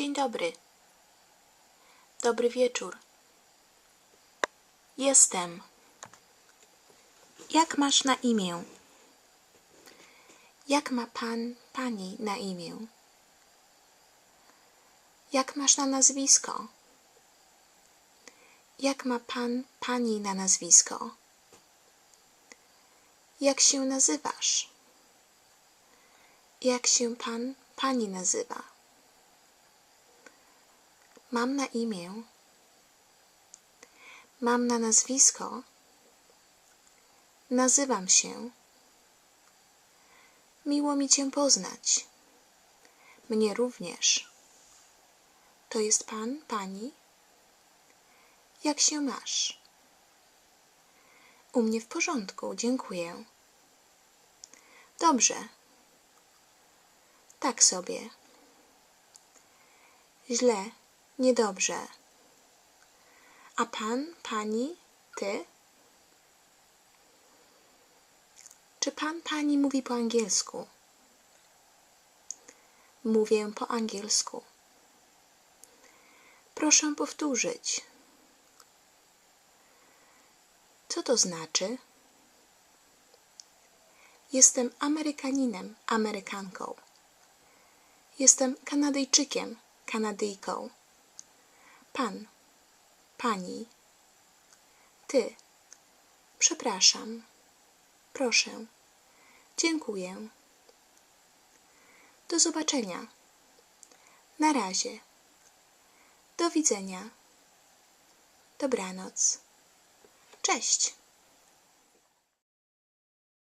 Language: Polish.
Dzień dobry. Dobry wieczór. Jestem. Jak masz na imię? Jak ma pan, pani na imię? Jak masz na nazwisko? Jak ma pan, pani na nazwisko? Jak się nazywasz? Jak się pan, pani nazywa? Mam na imię. Mam na nazwisko. Nazywam się. Miło mi Cię poznać. Mnie również. To jest pan, pani? Jak się masz? U mnie w porządku, dziękuję. Dobrze. Tak sobie. Źle, niedobrze. A pan, pani, ty? Czy pan, pani mówi po angielsku? Mówię po angielsku. Proszę powtórzyć. Co to znaczy? Jestem Amerykaninem, Amerykanką. Jestem Kanadyjczykiem, Kanadyjką. Pan, pani, ty. Przepraszam. Proszę. Dziękuję. Do zobaczenia. Na razie. Do widzenia. Dobranoc. Cześć.